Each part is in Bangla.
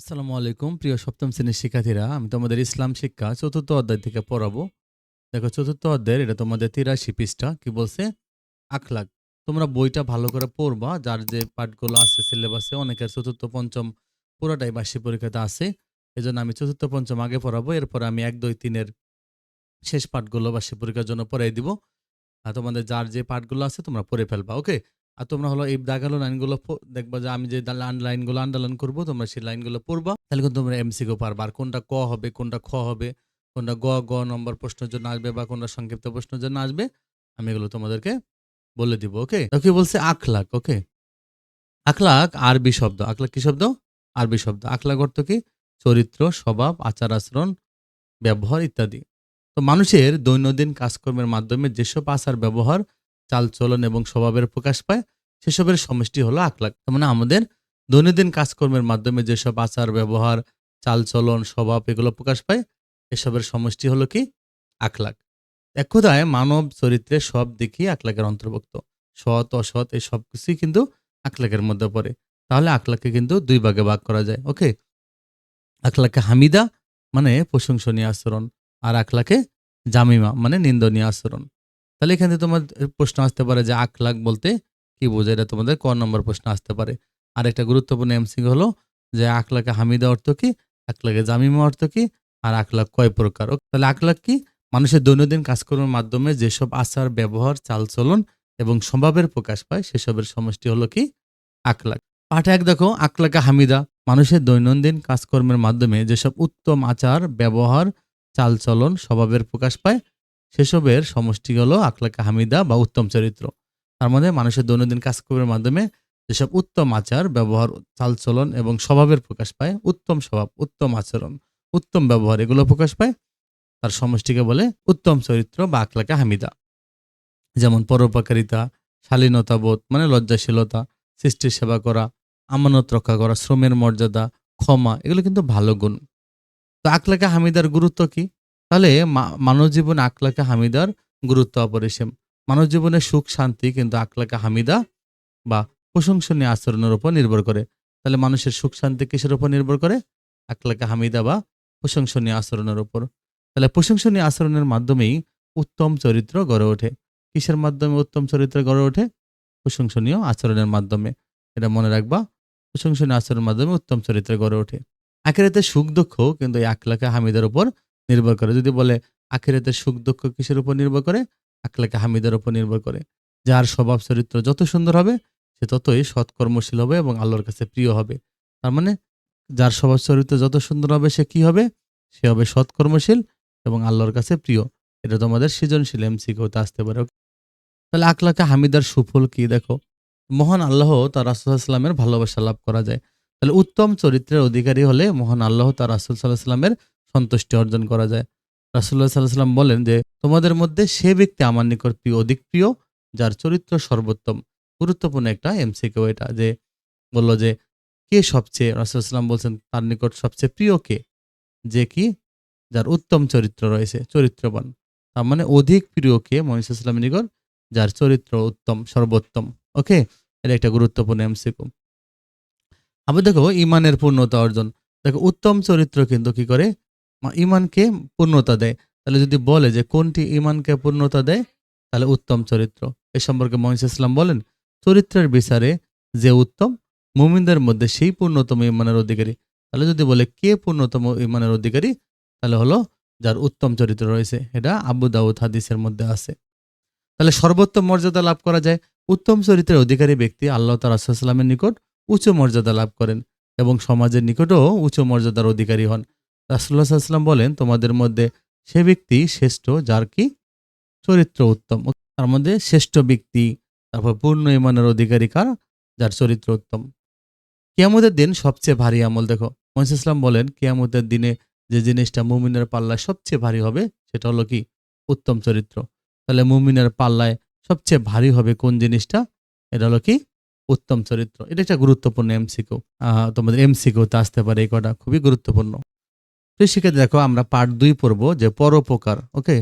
আসসালামু আলাইকুম, প্রিয় সপ্তম শ্রেণির শিক্ষার্থীরা। আমি তোমাদের ইসলাম শিক্ষা চতুর্থ অধ্যায় থেকে পড়াবো। দেখো, চতুর্থ অধ্যায়ের এটা তোমাদের তিরাশি পৃষ্ঠা। কি বলছে? আখলাক। তোমরা বইটা ভালো করে পড়বা। যার যে পাঠগুলো আছে, সিলেবাসে অনেকের চতুর্থ, পঞ্চম পুরোটাই বার্ষিক পরীক্ষাতে আছে। এই জন্য আমি চতুর্থ, পঞ্চম আগে পড়াবো। এরপর আমি এক, দুই, তিনের শেষ পাঠগুলো বার্ষিক পরীক্ষার জন্য পড়াই দিব। আর তোমাদের যার যে পাঠগুলো আছে, তোমরা পড়ে ফেলবা, ওকে? আর তোমরা হলো এই দাগালো লাইনগুলো দেখবা যে আমি যে লাইনগুলো আন্দোলন করব, তোমরা সেই লাইনগুলো পড়বা। তাহলে কিন্তু তোমরা এমসিকিউ পারবা। আর কোনটা ক হবে, কোনটা খ হবে, কোনটা গ গ নম্বর প্রশ্নের জন্য আসবে বা কোনটা সংক্ষিপ্ত প্রশ্নের জন্য আসবে, আমি এগুলো তোমাদেরকে বলে দিব, ওকে? কি বলছে? আখলাক, ওকে? আখলাক আরবি শব্দ। আখলাক কি শব্দ? আরবি শব্দ। আখলাক অর্থ কি? চরিত্র, স্বভাব আচার আচরণ ব্যবহার ইত্যাদি। তো মানুষের দৈনন্দিন কাজকর্মের মাধ্যমে যেসব আচার ব্যবহার চালচলন এবং স্বভাবের প্রকাশ পায়, সেসবের সমষ্টি হলো আখলাক তার মানে আমাদের দৈনন্দিন কাজকর্মের মাধ্যমে যেসব আচার, ব্যবহার, চালচলন, স্বভাব এগুলো প্রকাশ পায়, এসবের সমষ্টি হলো কি? আখলাক এক কথায় মানব চরিত্রে সব দিকই আখলাকের অন্তর্ভুক্ত। সৎ, অসৎ এই সব কিছুই কিন্তু আখলাকের মধ্যে পড়ে। তাহলে আখলাকে কিন্তু দুই ভাগে ভাগ করা যায়, ওকে? আখলাকে হামিদা মানে প্রশংসনীয় আচরণ আর আখলাকে জামিমা মানে নিন্দনীয় আচরণ। তাহলে এখানে তোমার প্রশ্ন আসতে পারে যে আখলাক বলতে কি বোঝায়? এটা তোমাদের ক নম্বর প্রশ্ন আসতে পারে। আর একটা গুরুত্বপূর্ণ এমসিং হলো যে আখলাকে হামিদা অর্থ কি? আখলাকে জামিমা অর্থ কি? আর আখলাক কয় প্রকার? তাহলে আখলাক কি? মানুষের দৈনন্দিন কাজকর্মের মাধ্যমে যেসব আচার, ব্যবহার, চালচলন এবং স্বভাবের প্রকাশ পায়, সেসবের সমষ্টি হলো কি? আখলাক পাঠ এক দেখো আখলাকে হামিদা। মানুষের দৈনন্দিন কাজকর্মের মাধ্যমে যেসব উত্তম আচার, ব্যবহার, চালচলন, স্বভাবের প্রকাশ পায় সেসবের সমষ্টি হলো আখলাকে হামিদা বা উত্তম চরিত্র। তার মধ্যে মানুষের দৈনন্দিন কাজকর্মের মাধ্যমে যেসব উত্তম আচার, ব্যবহার, চালচলন এবং স্বভাবের প্রকাশ পায়, উত্তম স্বভাব, উত্তম আচরণ, উত্তম ব্যবহার এগুলো প্রকাশ পায়। তার সমষ্টিকে বলে উত্তম চরিত্র বা আখলাকে হামিদা। যেমন পরোপকারিতা শালীনতাবোধ মানে লজ্জাশীলতা, সৃষ্টির সেবা করা, আমানত রক্ষা করা, শ্রমের মর্যাদা, ক্ষমা, এগুলো কিন্তু ভালো গুণ। তো আকলাকে হামিদার গুরুত্ব কি? তাহলে মানব জীবনে আকলাকে হামিদার, গুরুত্ব অপরিসীম। মানব জীবনের সুখ, শান্তি কিন্তু আকলাকে হামিদা বা প্রশংসনীয় আচরণের উপর নির্ভর করে। তাহলে মানুষের সুখ, শান্তি কিসের উপর নির্ভর করে? আকলাকে হামিদা বা প্রশংসনীয় আচরণের উপর। তাহলে প্রশংসনীয় আচরণের মাধ্যমেই উত্তম চরিত্র গড়ে ওঠে। কিসের মাধ্যমে উত্তম চরিত্র গড়ে ওঠে? প্রশংসনীয় আচরণের মাধ্যমে। এটা মনে রাখবা, প্রশংসনীয় আচরণের মাধ্যমে উত্তম চরিত্র গড়ে ওঠে। আখেরাতে সুখ, দুঃখ কিন্তু এই আখলাকে হামিদের উপর নির্ভর করে। যদি বলে আখেরাতে সুখ দুঃখ কিসের উপর নির্ভর করে? আখলাকে হামিদের উপর নির্ভর করে। যার স্বভাব চরিত্র যত সুন্দর হবে, সে ততই সৎকর্মশীল হবে এবং আল্লাহর কাছে প্রিয় হবে। তার মানে যার স্বভাব চরিত্র যত সুন্দর হবে, সে কি হবে? সে হবে সৎকর্মশীল এবং আল্লাহর কাছে প্রিয়। এটা তোমাদের সৃজনশীল এমসি হতে আসতে পারে তাহলে আখলাকে হামিদার সুফল কি, দেখো? মহান আল্লাহ তার রাসুলামের ভালোবাসা লাভ করা যায়। তাহলে উত্তম চরিত্রের অধিকারী হলে মহান আল্লাহ তার রাসুল সাল্লাহ সাল্লামের সন্তুষ্টি অর্জন করা যায়। রাসুল্লাহ সাল্লাহ সাল্লাম বলেন যে, তোমাদের মধ্যে সে ব্যক্তি আমার নিকট প্রিয়, অধিক প্রিয়, যার চরিত্র সর্বোত্তম। গুরুত্বপূর্ণ একটা এমসিকেও এটা যে, বলল যে, কে সবচেয়ে? রাসুলাম বলছেন, তার নিকট সবচেয়ে প্রিয় কে? যে কি? যার উত্তম চরিত্র রয়েছে, চরিত্রবান। তার মানে অধিক প্রিয় কে? মহিষামের নিকট, যার চরিত্র উত্তম, সর্বোত্তম। ওকে? এটা একটা গুরুত্বপূর্ণ এমসিকিউ। আবার দেখো, ইমানের পূর্ণতা অর্জন। দেখো, উত্তম চরিত্র কিন্তু কি করে? ইমানকে পূর্ণতা দেয়। তাহলে যদি বলে যে, কোনটি ইমানকে পূর্ণতা দেয়? তাহলে উত্তম চরিত্র। এ সম্পর্কে মহিষ ইসলাম বলেন, চরিত্রের বিচারে যে উত্তম, মুমিনদের মধ্যে সেই পূর্ণতম ইমানের অধিকারী। তাহলে যদি বলে, কে পূর্ণতম ইমানের অধিকারী? তাহলে হলো যার উত্তম চরিত্র রয়েছে, এটা আবু দাউদ হাদিসের মধ্যে আছে। তাহলে সর্বোত্তম মর্যাদা লাভ করা যায়। উত্তম চরিত্রের অধিকারী ব্যক্তি আল্লাহ তালামের নিকট উচ্চ মর্যাদা লাভ করেন এবং সমাজের নিকটও উচ্চ মর্যাদার অধিকারী হন। রাসুল্লাহ সাল্লাম বলেন, তোমাদের মধ্যে সে ব্যক্তি শ্রেষ্ঠ যার কি? চরিত্র উত্তম। তার মধ্যে শ্রেষ্ঠ ব্যক্তি, তারপর পূর্ণ ইমানের অধিকারী কার? যার চরিত্র উত্তম। কিয়ামতের দিন সবচেয়ে ভারী আমল দেখো। মহিষ ইসলাম বলেন, কিয়ামতের দিনে যে জিনিসটা মুমিনের পাল্লায় সবচেয়ে ভারী হবে, সেটা হলো কি? উত্তম চরিত্র। তাহলে মুমিনের পাল্লায় সবচেয়ে ভারী হবে কোন জিনিসটা? এটা হলো কি? উত্তম চরিত্র। এটা একটা গুরুত্বপূর্ণ এমসিকিউ। তোমাদের এমসিকিউতে আসতে পারে এই কটা খুবই গুরুত্বপূর্ণ। তো শিক্ষার্থী দেখো আমরা পার্ট দুই পড়ব যে পরোপকার ওকে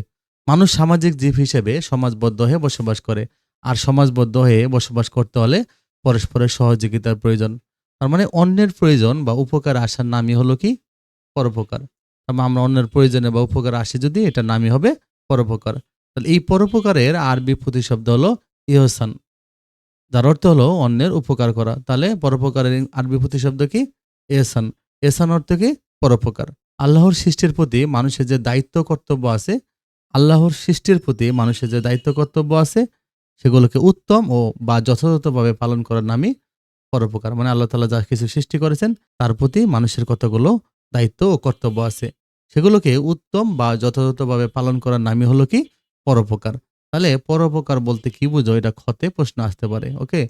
মানুষ সামাজিক জীব হিসেবে সমাজবদ্ধ হয়ে বসবাস করে। আর সমাজবদ্ধ হয়ে বসবাস করতে হলে পরস্পরের সহযোগিতার প্রয়োজন। তার মানে অন্যের প্রয়োজন বা উপকার আসার নামই হলো কি? পরোপকার। মানে আমরা অন্যের প্রয়োজনে বা উপকার আসে যদি এটা নামই হবে পরোপকার। তাহলে এই পরোপকারের আরবি প্রতিশব্দ হলো ইহসান। যার অর্থ হলো অন্যের উপকার করা। তাহলে পরোপকারের আরবি প্রতিশব্দ কি? এহসান এহসান অর্থ কি? পরোপকার। আল্লাহর সৃষ্টির প্রতি মানুষের যে দায়িত্ব কর্তব্য আছে, আল্লাহর সৃষ্টির প্রতি মানুষের যে দায়িত্ব কর্তব্য আছে, সেগুলোকে উত্তম ও বা যথাযথভাবে পালন করার নামই পরোপকার। মানে আল্লাহ তালা যা কিছু সৃষ্টি করেছেন, তার প্রতি মানুষের কতগুলো দায়িত্ব ও কর্তব্য আছে, সেগুলোকে উত্তম বা যথাযথভাবে পালন করার নামই হলো কি? পরোপকার। তাহলে পরোপকার বলতে কি বুঝো? এটা ক্ষতে প্রশ্ন আসতে পারে, ওকে?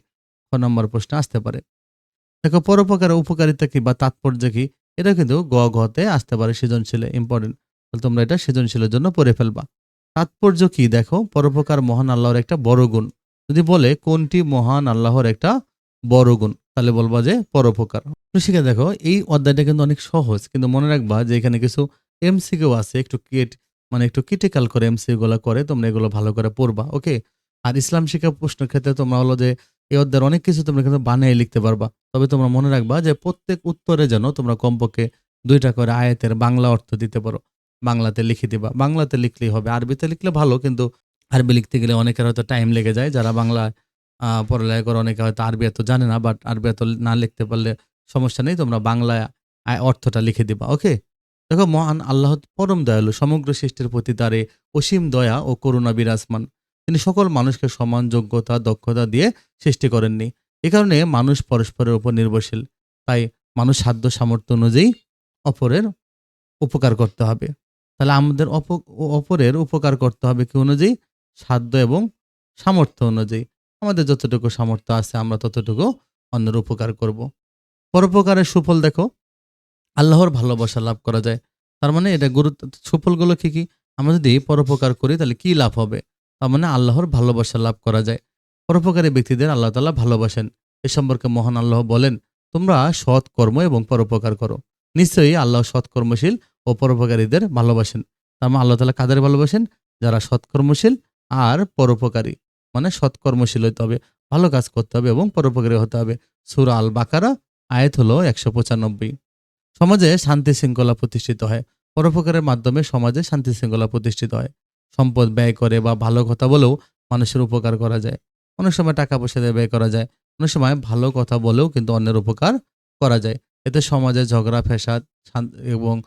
খ নম্বর প্রশ্ন আসতে পারে। দেখো পরোপকারের উপকারিতা কি বা তাৎপর্য কি? এটা কিন্তু গ ঘতে আসতে পারে সৃজনশীলে ইম্পর্টেন্ট তাহলে তোমরা এটা সৃজনশীলের জন্য পড়ে ফেলবা। তাৎপর্য কি? দেখো, পরোপকার মহান আল্লাহর একটা বড় গুণ। যদি বলে কোনটি মহান আল্লাহর একটা বড় গুণ, তাহলে বলবা যে পরোপকার। শিখে দেখো, এই অধ্যায়টা কিন্তু অনেক সহজ, কিন্তু মনে রাখবা যে এখানে কিছু এমসিকিউ আছে, একটু কিট মানে একটু ক্রিটিক্যাল করে এমসি গুলো করে তোমরা এগুলো ভালো করে পড়বা ওকে আর ইসলাম শিক্ষা প্রশ্নের ক্ষেত্রে তোমরা হলো যে এই অধ্যায়ের অনেক কিছু তোমরা কিন্তু বানিয়ে লিখতে পারবা। তবে তোমরা মনে রাখবা যে প্রত্যেক উত্তরে যেন তোমরা কমপক্ষে দুইটা করে আয়াতের বাংলা অর্থ দিতে পারো। বাংলাতে লিখে দিবা। বাংলাতে লিখলেই হবে। আরবিতে লিখলে ভালো, কিন্তু আরবি লিখতে গেলে অনেকের হয়তো টাইম লেগে যায়। যারা বাংলা পড়ালেখা করে অনেকে হয়তো আরবি এত জানে না বাট আরবি এত না লিখতে পারলে সমস্যা নেই। তোমরা বাংলায় অর্থটা লিখে দিবা। ওকে দেখো, মহান আল্লাহ পরম দয়ালু, সমগ্র সৃষ্টির প্রতি তারে অসীম দয়া ও করুণা বিরাজমান। তিনি সকল মানুষকে সমান যোগ্যতা, দক্ষতা দিয়ে সৃষ্টি করেননি। এ কারণে মানুষ পরস্পরের উপর নির্ভরশীল। তাই মানুষ সাধ্য সামর্থ্য অনুযায়ী অপরের উপকার করতে হবে। তাহলে আমাদের অপ- অপরের উপকার করতে হবে কি অনুযায়ী? সাধ্য এবং সামর্থ্য অনুযায়ী। আমাদের যতটুকু সামর্থ্য আছে, আমরা ততটুকু অন্যের উপকার করব। পরোপকারের সুফল দেখো। আল্লাহর ভালোবাসা লাভ করা যায়। তার মানে এটা গুরুত্ব, সুফলগুলো কি কি? আমরা যদি পরোপকার করি, তাহলে কি লাভ হবে? তার মানে আল্লাহর ভালোবাসা লাভ করা যায়। পরোপকারী ব্যক্তিদের আল্লাহ তাআলা ভালোবাসেন। এ সম্পর্কে মহান আল্লাহ বলেন, তোমরা সৎ কর্ম এবং পরোপকার করো। নিশ্চয়ই আল্লাহ সৎকর্মশীল ও পরোপকারীদের ভালোবাসেন। তার মানে আল্লাহ তালা কাদের ভালোবাসেন? যারা সৎকর্মশীল আর পরোপকারী। মানে সৎকর্মশীল হতে হবে, ভালো কাজ করতে হবে এবং পরোপকারী হতে হবে। সুরা আল বাকারা আয়াত হলো একশো পঁচানব্বই। সমাজে শান্তি শৃঙ্খলা প্রতিষ্ঠিত হয়। পরোপকারের মাধ্যমে সমাজে শান্তি শৃঙ্খলা প্রতিষ্ঠিত হয়। সম্পদ ব্যয় করে বা ভালো কথা বলেও মানুষের উপকার করা যায়। অনেক সময় টাকা পয়সা দিয়ে ব্যয় করা যায়। অনেক সময় ভালো কথা বলেও কিন্তু অন্যের উপকার করা যায়। এতে সমাজে ঝগড়া, ফ্যাসাদ, শান- এবং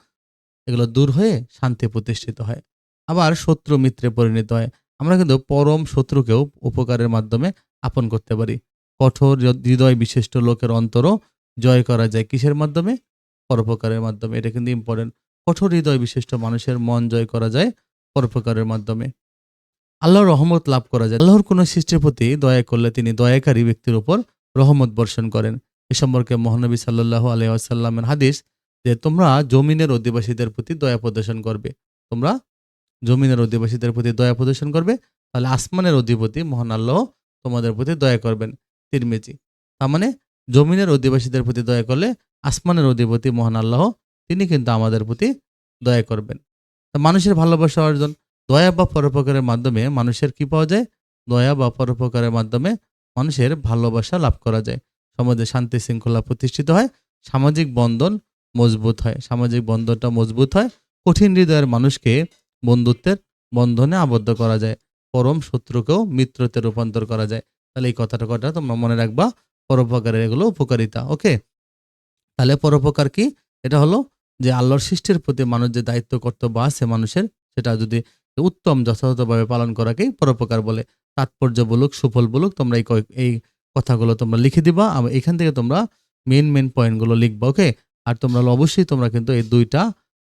এগুলো দূর হয়ে শান্তি প্রতিষ্ঠিত হয়। আবার শত্রু মিত্রে পরিণত হয়। আমরা কিন্তু পরম শত্রুকেও উপকারের মাধ্যমে আপন করতে পারি। কঠোর হৃদয় বিশিষ্ট লোকের অন্তরও জয় করা যায়। কিসের মাধ্যমে? পরোপকারের মাধ্যমে। এটা কিন্তু ইম্পর্টেন্ট কঠোর হৃদয় বিশিষ্ট মানুষের মন জয় করা যায়। পরোপকারের মাধ্যমে। আল্লাহর রহমত লাভ করা যায়। আল্লাহর কোনো সৃষ্টির প্রতি দয়া করলে তিনি দয়াকারী ব্যক্তির উপর রহমত বর্ষণ করেন। এ সম্পর্কে মহানবী সাল্লাহ আলাইসাল্লামের হাদিস যে, তোমরা জমিনের অধিবাসীদের প্রতি দয়া প্রদর্শন করবে। তোমরা জমিনের অধিবাসীদের প্রতি দয়া প্রদর্শন করবে, তাহলে আসমানের অধিপতি মহান আল্লাহ তোমাদের প্রতি দয়া করবেন। তিরমিজি। তার মানে জমিনের অধিবাসীদের প্রতি দয়া করলে আসমানের অধিপতি মহান আল্লাহ তিনি কিন্তু আমাদের প্রতি দয়া করবেন। মানুষের ভালোবাসা অর্জন দয়া বা পরোপকারের মাধ্যমে মানুষের কি পাওয়া যায়? দয়া বা পরোপকারের মাধ্যমে মানুষের ভালোবাসা লাভ করা যায়। সমাজে শান্তি শৃঙ্খলা প্রতিষ্ঠিত হয়, সামাজিক বন্ধন মজবুত হয়। সামাজিক বন্ধনটা মজবুত হয়, কঠিন হৃদয়ের মানুষকে বন্ধুত্বের বন্ধনে আবদ্ধ করা যায়। পরম শত্রুকেও মিত্রতে রূপান্তর করা যায়। তাহলে এই কথাটা কথা তোমরা মনে রাখবা? পরোপকারের এগুলো উপকারিতা, ওকে? তাহলে পরোপকার কি? এটা হলো যে আল্লাহর সৃষ্টির প্রতি মানুষ যে দায়িত্ব, কর্তব্য আছে মানুষের, সেটা যদি উত্তম, যথাযথভাবে পালন করাকেই পরোপকার বলে, তাৎপর্য বলুক, সুফল বলুক, তোমরা এই এই কথাগুলো তোমরা লিখে দিবা এখান থেকে তোমরা মেন মেন পয়েন্টগুলো লিখবা ওকে আর তোমরা অবশ্যই তোমরা কিন্তু এই দুইটা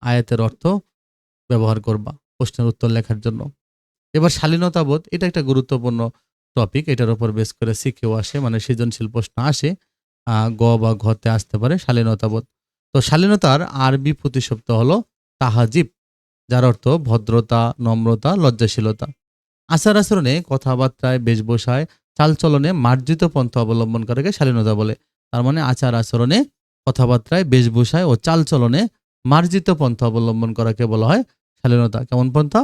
আয়াতের অর্থ ব্যবহার করবা, প্রশ্নের উত্তর লেখার জন্য। এবার শালীনতাবোধ, এটা একটা গুরুত্বপূর্ণ টপিক এটার উপর বেস করে শিখেও আসে মানে সৃজনশীল প্রশ্ন আসে গ বা ঘতে আসতে পারে শালীনতাবোধ। তো শালীনতার আরবি প্রতিশব্দ হলো তাহাজিব, যার অর্থ ভদ্রতা, নম্রতা, লজ্জাশীলতা। আচার আচরণে, কথাবার্তায়, বেশভূষায়, চালচলনে মার্জিত পন্থা অবলম্বন করাকে শালীনতা বলে। তার মানে আচার আচরণে, কথাবার্তায়, বেশভূষায় ও চালচলনে মার্জিত পন্থা অবলম্বন করাকে বলা হয় শালীনতা। কেমন পন্থা?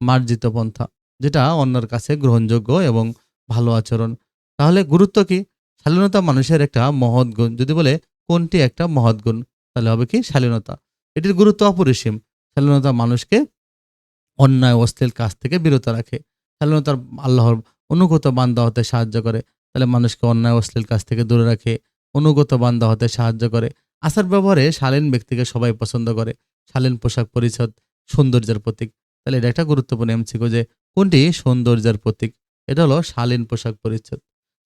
মার্জিত পন্থা, যেটা অন্যের কাছে গ্রহণযোগ্য এবং ভালো আচরণ। তাহলে গুরুত্ব কি? শালীনতা মানুষের একটা মহৎ গুণ। যদি বলে, কোনটি একটা মহৎ গুণ? তাহলে হবে কি? শালীনতা। এটির গুরুত্ব অপরিসীম। শালীনতা মানুষকে অন্যায়, অশ্লীল কাজ থেকে বিরত রাখে। শালীনতার আল্লাহর অনুগত বান্দা হতে সাহায্য করে। তাহলে মানুষকে অন্যায়, অশ্লীল কাজ থেকে দূরে রাখে। অনুগত বান্দা হতে সাহায্য করে। আচার ব্যবহারে শালীন ব্যক্তিকে সবাই পছন্দ করে। শালীন পোশাক পরিচ্ছদ, সৌন্দর্যের প্রতীক। তাহলে এটা একটা গুরুত্বপূর্ণ এমসিকো যে কোনটি? সৌন্দর্যের প্রতীক। এটা হলো শালীন পোশাক পরিচ্ছদ।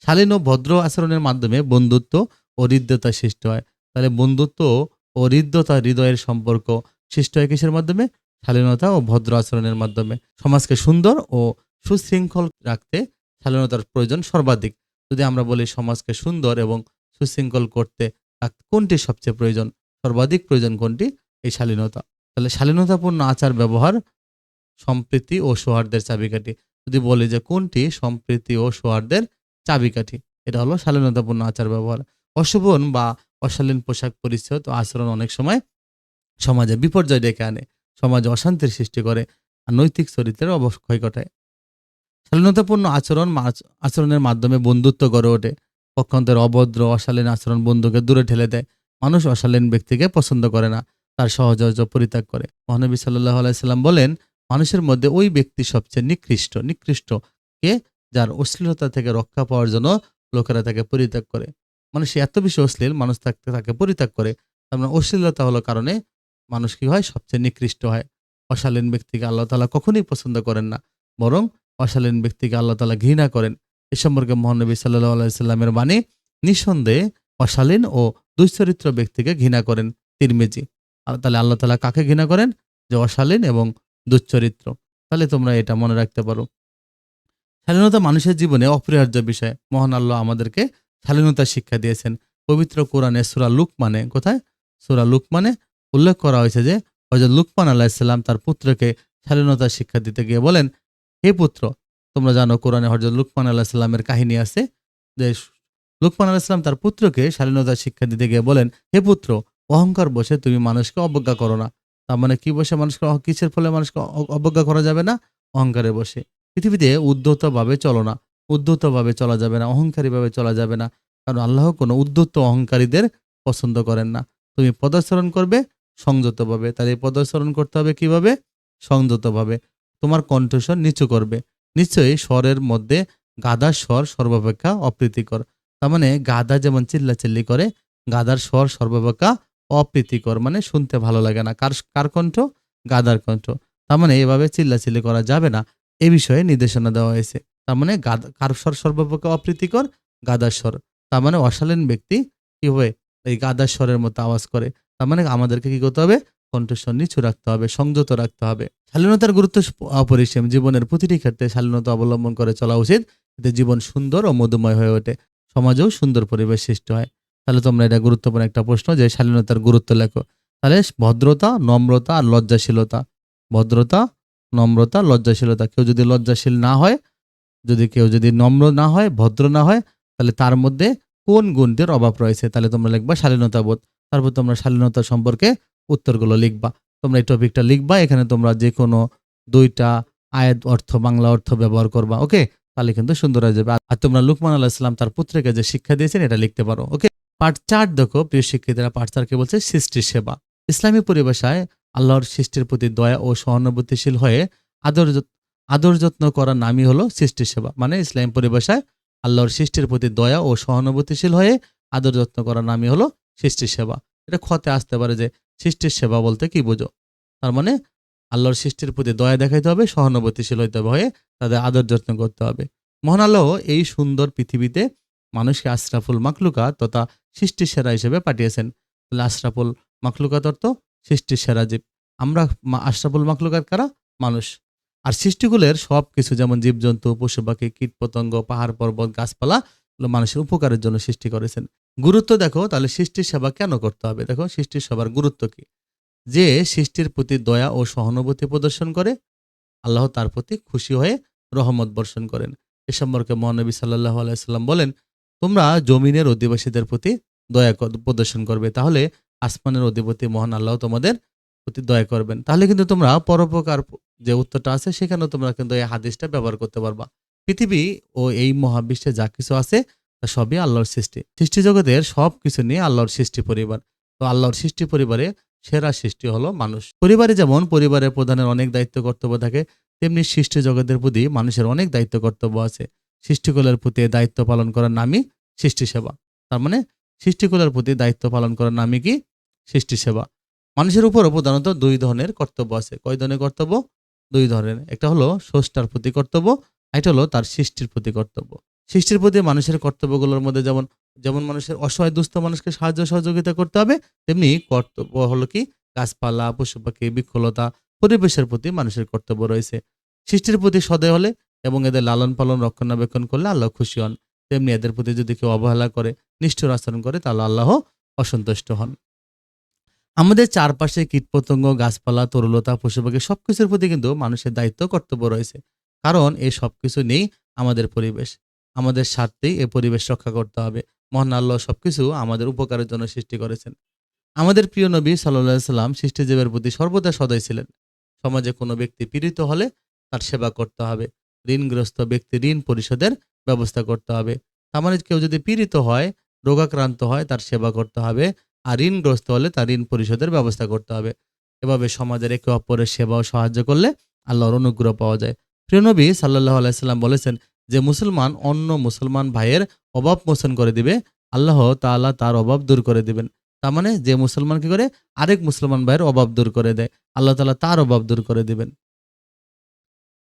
শালীন ও ভদ্র আচরণের মাধ্যমে বন্ধুত্ব ও হৃদ্যতা সৃষ্টি হয়। তাহলে বন্ধুত্ব ও হৃদ্যতা, হৃদয়ের সম্পর্ক সৃষ্টি হয় কিসের মাধ্যমে, শালীনতা ও ভদ্র আচরণের মাধ্যমে। সমাজকে সুন্দর ও সুশৃঙ্খল রাখতে শালীনতার প্রয়োজন সর্বাধিক। যদি আমরা বলি সমাজকে সুন্দর এবং সুশৃঙ্খল করতে কোনটি সবচেয়ে প্রয়োজন? সর্বাধিক প্রয়োজন কোনটি? এই শালীনতা। তাহলে শালীনতাপূর্ণ আচার ব্যবহার সম্প্রীতি ও সৌহার্দ্যের চাবিকাঠি। যদি বলি যে কোনটি সম্প্রীতি ও সৌহার্দ্যের চাবিকাঠি, এটা হলো শালীনতাপূর্ণ আচার ব্যবহার। অশোভন বা অশালীন পোশাক পরিচ্ছদ ও আচরণ অনেক সময় সমাজে বিপর্যয় ডেকে আনে, সমাজে অশান্তির সৃষ্টি করে, আর নৈতিক চরিত্রের অবক্ষয় ঘটায়। শালীনতাপূর্ণ আচরণ আচরণের মাধ্যমে বন্ধুত্ব গড়ে ওঠে। পক্ষান্তর অভদ্র, অশালীন আচরণ বন্ধুকে দূরে ঠেলে দেয়। মানুষ অশালীন ব্যক্তিকে পছন্দ করে না, তার সহজর্য পরিত্যাগ করে। মহানবী সাল্লাহ আলাইসাল্লাম বলেন, মানুষের মধ্যে ওই ব্যক্তি সবচেয়ে নিকৃষ্ট নিকৃষ্ট কে যার অশ্লীলতা থেকে রক্ষা পাওয়ার জন্য লোকেরা তাকে পরিত্যাগ করে। মানুষ এত বেশি অশ্লীল, মানুষ তাকে তাকে পরিত্যাগ করে, তার মানে অশ্লীলতা হলো কারণে মানুষ কি হয়? সবচেয়ে নিকৃষ্ট হয়। অশালীন ব্যক্তিকে আল্লাহ তালা কখনোই পছন্দ করেন না। বরং অশালীন ব্যক্তিকে আল্লাহ তালা ঘৃণা করেন। এ সম্পর্কে মহানবী সাল্লাহ আলাইসাল্লামের বাণী, নিঃসন্দেহে অশালীন ও দুশ্চরিত্র ব্যক্তিকে ঘৃণা করেন তিরমেজি। তাহলে আল্লাহ তালা কাকে ঘৃণা করেন? যে অশালীন এবং দুশ্চরিত্র। তাহলে তোমরা এটা মনে রাখতে পারো। শালীনতা মানুষের জীবনে অপরিহার্য বিষয়। মহান আল্লাহ আমাদেরকে শালীনতা শিক্ষা দিয়েছেন। পবিত্র কোরআনে সুরা লুকমানে, কোথায়? সুরা লুকমানে উল্লেখ করা হয়েছে যে হজরত লুকমান আল্লাহিসাল্লাম তার পুত্রকে শালীনতা শিক্ষা দিতে গিয়ে বলেন, হে পুত্র, তোমরা জানো কোরআনে হজরত লুকমান আল্লাহ সাল্লামের কাহিনী আছে? যে, লুকমান আলাহিসাল্লাম তার পুত্রকে শালীনতা শিক্ষা দিতে গিয়ে বলেন, হে পুত্র, অহংকার বসে তুমি মানুষকে অবজ্ঞা করো না। তার মানে কি বসে মানুষকে, কিসের ফলে মানুষকে অবজ্ঞা করা যাবে না? অহংকারে বসে। পৃথিবীতে উদ্ধতভাবে চলো না। উদ্ধতভাবে চলা যাবে না, অহংকারীভাবে চলা যাবে না। কারণ আল্লাহ কোনো উদ্ধত অহংকারীদের পছন্দ করেন না। তুমি পদাচরণ করবে, সংযতভাবে। তাহলে পদাচরণ করতে হবে কীভাবে? সংযতভাবে। তোমার কণ্ঠস্বর নিচু করবে। নিশ্চয়ই স্বরের মধ্যে গাদার স্বর সর্বাপেক্ষা অপ্রীতিকর। তার মানে গাদা যেমন চিল্লাচিল্লি করে, গাদার স্বর সর্বাপেক্ষা অপ্রীতিকর। মানে শুনতে ভালো লাগে না। কার কার কণ্ঠ? গাদার কণ্ঠ। তার মানে এভাবে চিল্লাচিল্লি করা যাবে না। এ বিষয়ে নির্দেশনা দেওয়া হয়েছে। তার মানে গাদা কার স্বর সর্বাপেক্ষা অপ্রীতিকর গাদার স্বর। তার মানে অশালীন ব্যক্তি কি হবে? এই গাদার স্বরের মতো আওয়াজ করে। তার মানে আমাদেরকে কি করতে হবে? কণ্ঠস্বর নিচু রাখতে হবে, সংযত রাখতে হবে। শালীনতার গুরুত্ব অপরিসীম। জীবনের প্রতিটি ক্ষেত্রে শালীনতা অবলম্বন করে চলা উচিত এতে জীবন সুন্দর ও মধুময় হয়ে ওঠে। সমাজেও সুন্দর পরিবেশ সৃষ্টি হয়। তাহলে তোমরা এটা গুরুত্বপূর্ণ একটা প্রশ্ন যে শালীনতার গুরুত্ব লেখো। তাহলে ভদ্রতা, নম্রতা আর লজ্জাশীলতা। ভদ্রতা, নম্রতা, লজ্জাশীলতা। কেউ যদি লজ্জাশীল না হয় যদি কেউ যদি নম্র না হয়, ভদ্র না হয়, তাহলে তার মধ্যে কোন গুণটির অভাব রয়েছে? তাহলে তোমরা লিখবা শালীনতা বোধ তারপর তোমরা শালীনতা সম্পর্কে উত্তরগুলো লিখবা। তোমরা এই টপিকটা লিখবা, এখানে তোমরা যে কোনো দুইটা আয়াত অর্থ, বাংলা অর্থ ব্যবহার করবা, ওকে? তাহলে কিন্তু সুন্দর হয়ে যাবে। আর তোমরা লুকমান আল্লাহ ইসলাম তার পুত্রকে যে শিক্ষা দিয়েছেন, এটা লিখতে পারো, ওকে? পার্ট চার দেখো, প্রিয় শিক্ষিতরা পাঠ চারকে বলছে? সৃষ্টির সেবা। ইসলামী পরিভাষায় আল্লাহর সৃষ্টির প্রতি দয়া ও সহানুভূতিশীল হয়ে আদর আদর যত্ন করার নামই হলো সৃষ্টির সেবা। মানে ইসলাম পরিভাষায় আল্লাহর সৃষ্টির প্রতি দয়া ও সহানুভূতিশীল হয়ে আদর যত্ন করার নামই হলো সৃষ্টির সেবা। এটা ক্ষতে আসতে পারে যে সৃষ্টির সেবা বলতে কি বুঝো? তার মানে আল্লাহর সৃষ্টির প্রতি দয়া দেখাইতে হবে, সহানুভূতিশীল হইতে হবে হয়ে তাদের আদর যত্ন করতে হবে। মহান এই সুন্দর পৃথিবীতে মানুষকে আশরাফুল মাকলুকাত তথা সৃষ্টির সেরা হিসেবে পাঠিয়েছেন। তাহলে আশরাফুল মাকলুকাত অর্থ সৃষ্টির সেরা জীব। আমরা আশরাফুল মাকলুকাত কারা? মানুষ। আর সৃষ্টিগুলোর সব কিছু যেমন জীবজন্তু, পশু পাখি, কীট পতঙ্গ, পাহাড়, পর্বত, গাছপালা মানুষের উপকারের জন্য সৃষ্টি করেছেন। গুরুত্ব দেখো, তাহলে সৃষ্টির সেবা কেন করতে হবে? দেখো, সৃষ্টির সেবার গুরুত্ব কি? যে সৃষ্টির প্রতি দয়া ও সহানুভূতি প্রদর্শন করে, আল্লাহ তার প্রতি খুশি হয়ে রহমত বর্ষণ করেন। এ সম্পর্কে মহানবী সাল্লাহ আলাইসাল্লাম বলেন, তোমরা জমিনের অধিবাসীদের প্রতি দয়া প্রদর্শন করবে। তাহলে আসমানের অধিপতি মহান আল্লাহ তোমাদের প্রতি দয়া করবেন। তাহলে কিন্তু তোমরা পরোপকার যে উত্তরটা আছে, সেখানেও তোমরা কিন্তু এই হাদিসটা ব্যবহার করতে পারবা। পৃথিবী ও এই মহাবিশ্বে যা কিছু আছে, তা সবই আল্লাহর সৃষ্টি। সৃষ্টি জগতের সব কিছু নিয়ে আল্লাহর সৃষ্টি পরিবার। তো আল্লাহর সৃষ্টি পরিবারে সেরা সৃষ্টি হলো মানুষ। পরিবারে যেমন পরিবারের প্রধানের অনেক দায়িত্ব কর্তব্য থাকে, তেমনি সৃষ্টি জগতের প্রতি মানুষের অনেক দায়িত্ব কর্তব্য আছে। সৃষ্টিকুলের প্রতি দায়িত্ব পালন করার নামই সৃষ্টি সেবা। তার মানে সৃষ্টিকুলের প্রতি দায়িত্ব পালন করার নামই কি? সৃষ্টি সেবা। মানুষের উপরও প্রধানত দুই ধরনের কর্তব্য আছে। কয় ধরনের কর্তব্য? দুই ধরনের। একটা হলো স্রষ্টার প্রতি কর্তব্য এটা হলো তার সৃষ্টির প্রতি কর্তব্য। সৃষ্টির প্রতি মানুষের কর্তব্যগুলোর মধ্যে যেমন যেমন মানুষের অসহায় দুস্থ মানুষকে সাহায্য সহযোগিতা করতে হবে, তেমনি কর্তব্য হলো কি? গাছপালা, পশু পাখি, বৃক্ষলতা, পরিবেশের প্রতি মানুষের কর্তব্য রয়েছে। সৃষ্টির প্রতি সদয় হলে এবং এদের লালন পালন, রক্ষণাবেক্ষণ করলে আল্লাহ খুশি হন। তেমনি এদের প্রতি যদি কেউ অবহেলা করে, নিষ্ঠুর আচরণ করে, তাহলে আল্লাহ অসন্তুষ্ট হন। আমাদের চারপাশে কীটপতঙ্গ, গাছপালা, তরুলতা পশু পাখি সবকিছুর প্রতি কিন্তু মানুষের দায়িত্ব, কর্তব্য রয়েছে। কারণ এই সবকিছু নেই আমাদের পরিবেশ। আমাদের স্বার্থেই এই পরিবেশ রক্ষা করতে হবে। মহান আল্লাহ সবকিছু আমাদের উপকারের জন্য সৃষ্টি করেছেন। আমাদের প্রিয় নবী সাল্লাহ সাল্লাম সৃষ্টিজীবের প্রতি সর্বদা সদয় ছিলেন। সমাজে কোনো ব্যক্তি পীড়িত হলে তার সেবা করতে হবে। ঋণগ্রস্ত ব্যক্তি ঋণ পরিশোধের ব্যবস্থা করতে হবে। তার মানে কেউ যদি পীড়িত হয়, রোগাক্রান্ত হয়, তার সেবা করতে হবে। আর ঋণগ্রস্ত হলে তার ঋণ পরিশোধের ব্যবস্থা করতে হবে। এভাবে সমাজের একে অপরের সেবা ও সাহায্য করলে আল্লাহর অনুগ্রহ পাওয়া যায়। প্রিয় নবী সাল্লাহ আলাইসাল্লাম বলেছেন যে, মুসলমান অন্য মুসলমান ভাইয়ের অভাব মোচন করে দিবে, আল্লাহ তাআলা তার অভাব দূর করে দিবেন। তার মানে যে মুসলমান কি করে? আরেক মুসলমান ভাইয়ের অভাব দূর করে দেয়। আল্লাহ তালা তার অভাব দূর করে দিবেন।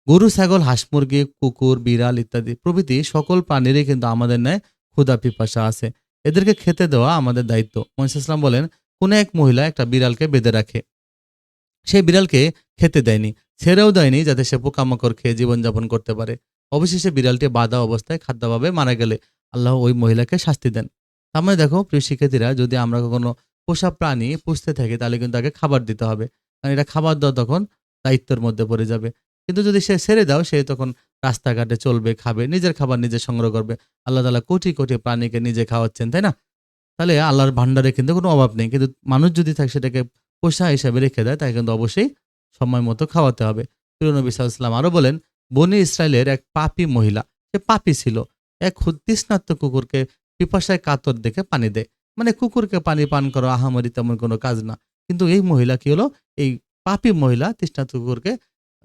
গরু, ছাগল, হাঁস, মুরগি, কুকুর, বিড়াল ইত্যাদি প্রভৃতি সকল প্রাণীরই কিন্তু আমাদের ন্যায় ক্ষুদা পিপাসা আছে। এদেরকে খেতে দেওয়া আমাদের দায়িত্ব। মহিসাম বলেন, কোন এক মহিলা একটা বিড়ালকে বেঁধে রাখে। সেই বিড়ালকে খেতে দেয়নি, ছেড়েও দেয়নি যাতে সে পোকামাকড় খেয়ে জীবনযাপন করতে পারে। অবশেষে বিড়ালটি বাধা অবস্থায় খাদ্যভাবে মারা গেলে। আল্লাহ ওই মহিলাকে শাস্তি দেন। তার মানে দেখো, প্রিয় শিক্ষার্থীরা, যদি আমরা কখনো পোষা প্রাণী পুষতে থাকি, তাহলে কিন্তু তাকে খাবার দিতে হবে। কারণ এটা খাবার দেওয়া তখন দায়িত্বের মধ্যে পড়ে যাবে। কিন্তু যদি সে ছেড়ে দাও, সে তখন রাস্তাঘাটে চলবে, খাবে, নিজের খাবার নিজে সংগ্রহ করবে। আল্লাহ তালা কোটি কোটি প্রাণীকে নিজে খাওয়াচ্ছেন, তাই না? তাহলে আল্লাহর ভান্ডারে কিন্তু কোনো অভাব নেই। কিন্তু মানুষ যদি থাকে সেটাকে পোষা হিসাবে রেখে দেয়, তাকে কিন্তু অবশ্যই সময় মতো খাওয়াতে হবে। নবী সাল্লাম আরও বলেন, বনি ইসরায়েলের এক পাপি মহিলা, সে পাপি ছিল। এক তৃষ্ণাত্ম কুকুরকে পিপাসায় কাতর দেখে পানি দেয়। মানে কুকুরকে পানি পান করা, আহামরি তেমন কোনো কাজ না। কিন্তু এই মহিলা কি হলো? এই পাপি মহিলা তৃষ্ণাত্ম কুকুরকে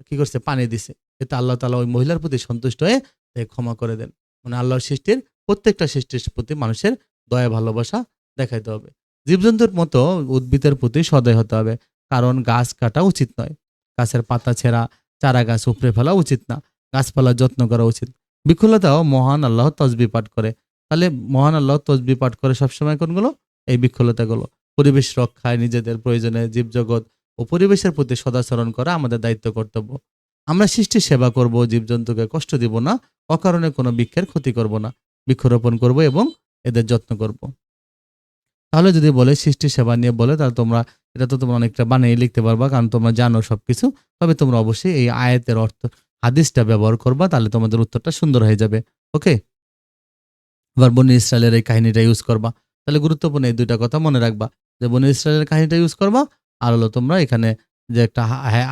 কি করছে? পানি দিছে। এতে আল্লাহ তালা ওই মহিলার প্রতি সন্তুষ্ট হয়ে ক্ষমা করে দেন। মানে আল্লাহর সৃষ্টির প্রত্যেকটা সৃষ্টির প্রতি মানুষের দয়া, ভালোবাসা দেখাইতে হবে। জীবজন্তুর মতো উদ্ভিদের প্রতি সদয় হতে হবে। কারণ গাছ কাটা উচিত নয়। গাছের পাতা ছেঁড়া, চারা গাছ উপড়ে ফেলা উচিত না। গাছপালার যত্ন করা উচিত। বিক্ষুলতাও মহান আল্লাহ তসবি পাঠ করে। তাহলে মহান আল্লাহ তসবি পাঠ করে সবসময় কোনগুলো? এই বিক্ষুলতাগুলো পরিবেশ রক্ষায় নিজেদের প্রয়োজনে জীবজগৎ ও পরিবেশের প্রতি সদাচরণ করা আমাদের দায়িত্ব কর্তব্য। আমরা সৃষ্টির সেবা করব, জীবজন্তুকে কষ্ট দিব না, অকারণে কোনো বৃক্ষের ক্ষতি করব না, বৃক্ষরোপণ করব এবং এদের যত্ন করব। তাহলে যদি বলে সৃষ্টি সেবা নিয়ে বলে, তাহলে তোমরা, এটা তো তোমরা অনেকটা বানিয়ে লিখতে পারবা, কারণ তোমরা জানো সবকিছু। তবে তোমরা অবশ্যই এই আয়াতের অর্থ, হাদিসটা ব্যবহার করবা, তাহলে তোমাদের উত্তরটা সুন্দর হয়ে যাবে। ওকে? এবার বনি ইসরায়েলের এই কাহিনীটা ইউজ করবা। তাহলে গুরুত্বপূর্ণ এই দুইটা কথা মনে রাখবা যে বনি ইসরায়েলের কাহিনীটা ইউজ করবা। আর হলো তোমরা এখানে যে একটা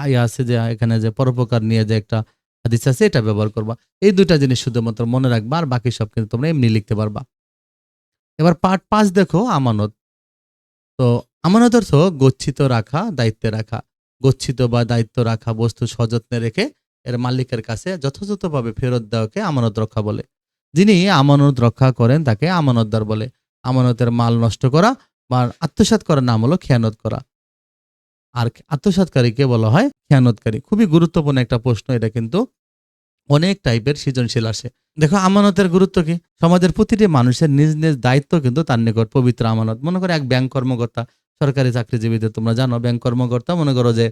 ইয়ে আছে যে এখানে যে পরোপকার নিয়ে যে একটা হাদিস আছে, এটা ব্যবহার করবা। এই দুইটা জিনিস শুধুমাত্র মনে রাখবা আর বাকি সব কিন্তু তোমরা এমনি লিখতে পারবা। এবার পার্ট পাঁচ দেখো, আমানত। তো আমানত অর্থ গচ্ছিত রাখা, দায়িত্বে রাখা। গচ্ছিত বা দায়িত্ব রাখা বস্তু সযত্নে রেখে এর মালিকের কাছে যথাযথভাবে ফেরত দেওয়াকে আমানত রক্ষা বলে। যিনি আমানত রক্ষা করেন, তাকে আমানতদার বলে। আমানতের মাল নষ্ট করা বা আত্মসাত করার নাম হলো খেয়ানত করা। আর আত্মসাতকারীকে বলা হয় খেয়ানতকারী। খুবই গুরুত্বপূর্ণ একটা প্রশ্ন, এটা কিন্তু অনেক টাইপের সৃজনশীল আসে। দেখো, আমানতের গুরুত্ব কি? সমাজের প্রতিটি মানুষের নিজ নিজ দায়িত্ব কিন্তু তার নিকট পবিত্র আমানত। মনে করো এক ব্যাংক কর্মকর্তা, সরকারি চাকরিজীবীদের তোমরা জানো, ব্যাংক কর্মকর্তা, মনে করো যে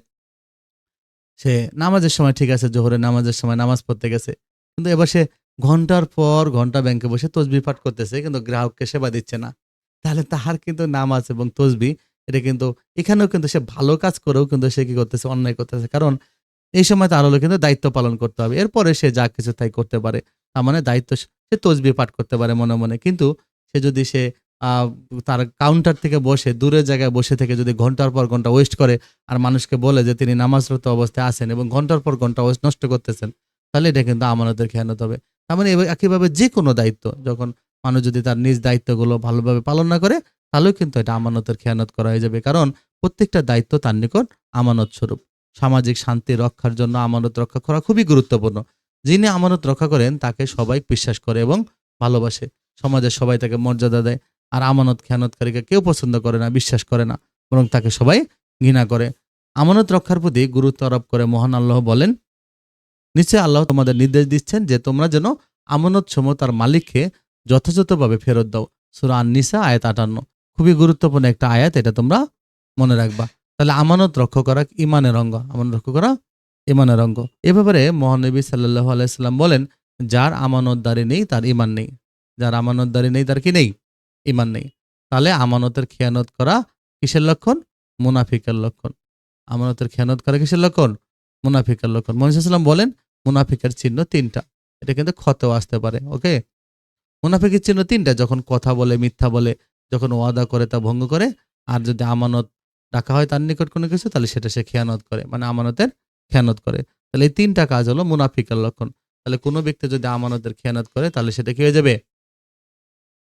সে নামাজের সময় ঠিক আছে জোহরে নামাজের সময় নামাজ পড়তে গেছে। কিন্তু এবার সে ঘণ্টার পর ঘণ্টা ব্যাংকে বসে তসবি পাঠ করতেছে, কিন্তু গ্রাহককে সেবা দিচ্ছে না। তাহলে তাহার কিন্তু নামাজ এবং তসবি এটা কিন্তু, এখানেও কিন্তু সে ভালো কাজ করেও কিন্তু সে কি করতেছে, অন্যায় করতেছে। কারণ এই সময় তার হলো কিন্তু দায়িত্ব পালন করতে হবে। এরপরে সে যা কিছু তাই করতে পারে। তার মানে দায়িত্ব সে তসবি পাঠ করতে পারে মনে মনে। কিন্তু সে যদি সে তার কাউন্টার থেকে বসে, দূরের জায়গায় বসে থেকে যদি ঘণ্টার পর ঘণ্টা ওয়েস্ট করে আর মানুষকে বলে যে তিনি নামাজরত অবস্থায় আছেন এবং ঘণ্টার পর ঘণ্টা ওয়েস্ট নষ্ট করতেছেন, তাহলে এটা কিন্তু আমানতের খেয়ানত হবে। তার মানে একইভাবে যে কোনো দায়িত্ব, যখন মানুষ যদি তার নিজ দায়িত্বগুলো ভালোভাবে পালন না করে তাহলেও কিন্তু এটা আমানতের খেয়ানত করা হয়ে যাবে। কারণ প্রত্যেকটা দায়িত্ব তার নিকট আমানত স্বরূপ সামাজিক শান্তি রক্ষার জন্য আমানত রক্ষা করা খুবই গুরুত্বপূর্ণ। যিনি আমানত রক্ষা করেন, তাকে সবাই বিশ্বাস করে এবং ভালোবাসে। সমাজের সবাই তাকে মর্যাদা দেয়। আর আমানত খেয়ানতকারীকে কেউ পছন্দ করে না, বিশ্বাস করে না, বরং তাকে সবাই ঘৃণা করে। আমানত রক্ষার প্রতি গুরুত্ব আরোপ করে মহান আল্লাহ বলেন নিশ্চয় আল্লাহ তোমাদের নির্দেশ দিচ্ছেন যে তোমরা যেন আমানত সমতার মালিককে যথাযথভাবে ফেরত দাও। সুরা নিসা আয়াত আটান্ন। খুবই গুরুত্বপূর্ণ একটা আয়াত, এটা তোমরা মনে রাখবা। তাহলে আমানত রক্ষা করা ইমানের অঙ্গ, আমানত রক্ষা করা ইমানের অঙ্গ। এ ব্যাপারে মহানবী সাল্লাহ আলাইসাল্লাম বলেন, যার আমানতদারি নেই, তার ইমান নেই। যার আমানতদারি নেই, তার কি নেই? ইমান নেই। তাহলে আমানতের খেয়ানত করা কিসের লক্ষণ? মুনাফিকের লক্ষণ। আমানতের খেয়ানত করা কিসের লক্ষণ? মুনাফিকের লক্ষণ। মহিষাল্লাম বলেন, মুনাফিকের চিহ্ন তিনটা। এটা কিন্তু ক্ষতেও আসতে পারে, ওকে? মুনাফিকের চিহ্ন তিনটা, যখন কথা বলে, মিথ্যা বলে যখন ওয়াদা করে তা ভঙ্গ করে, আর যদি আমানত রাখা হয় তার নিকট কোনো কিছু, তাহলে সেটা সে খেয়ানত করে মানে আমানতের খেয়ানত করে। তাহলে এই তিনটা কাজ হলো মুনাফিকের লক্ষণ। তাহলে কোনো ব্যক্তি যদি আমানতের খেয়ানত করে, তাহলে সেটা কি হয়ে যাবে?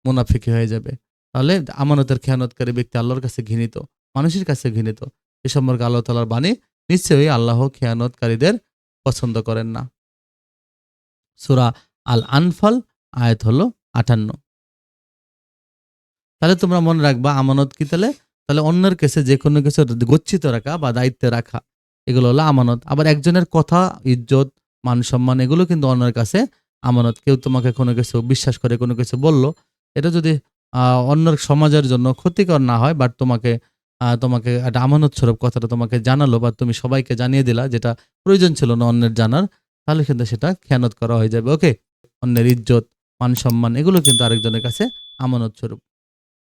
মুনাফিকি হয়ে যাবে। তাহলে আমানতের খেয়ানতকারী ব্যক্তি আল্লাহর কাছে ঘৃণিত, মানুষের কাছে ঘৃণিত। এ সম্পর্কে আল্লাহ তালার বাণী, নিশ্চয়ই আল্লাহ খেয়ানতকারীদের পছন্দ করেন না। সুরা আল আনফাল আয়াত হলো আটান্ন। তাহলে তোমরা মনে রাখবা, আমানত কি তাহলে? তাহলে অন্যের কাছে যে কোনো কিছু গচ্ছিত রাখা বা দায়িত্বে রাখা, এগুলো হলো আমানত। আবার একজনের কথা, ইজ্জত, মান সম্মান, এগুলো কিন্তু অন্যের কাছে আমানত। কেউ তোমাকে কোনো কিছু বিশ্বাস করে, কোনো কিছু বলল, এটা যদি অন্যের সমাজের জন্য ক্ষতিকর না হয় বাট তোমাকে তোমাকে একটা আমানত স্বরূপ কথাটা তোমাকে জানালো বা তুমি সবাইকে জানিয়ে দিলা যেটা প্রয়োজন ছিল না অন্যের জানার, তাহলে কিন্তু সেটা খেয়ানত করা হয়ে যাবে। ওকে অন্যের ইজ্জত, মান সম্মান, এগুলো কিন্তু আরেকজনের কাছে আমানত স্বরূপ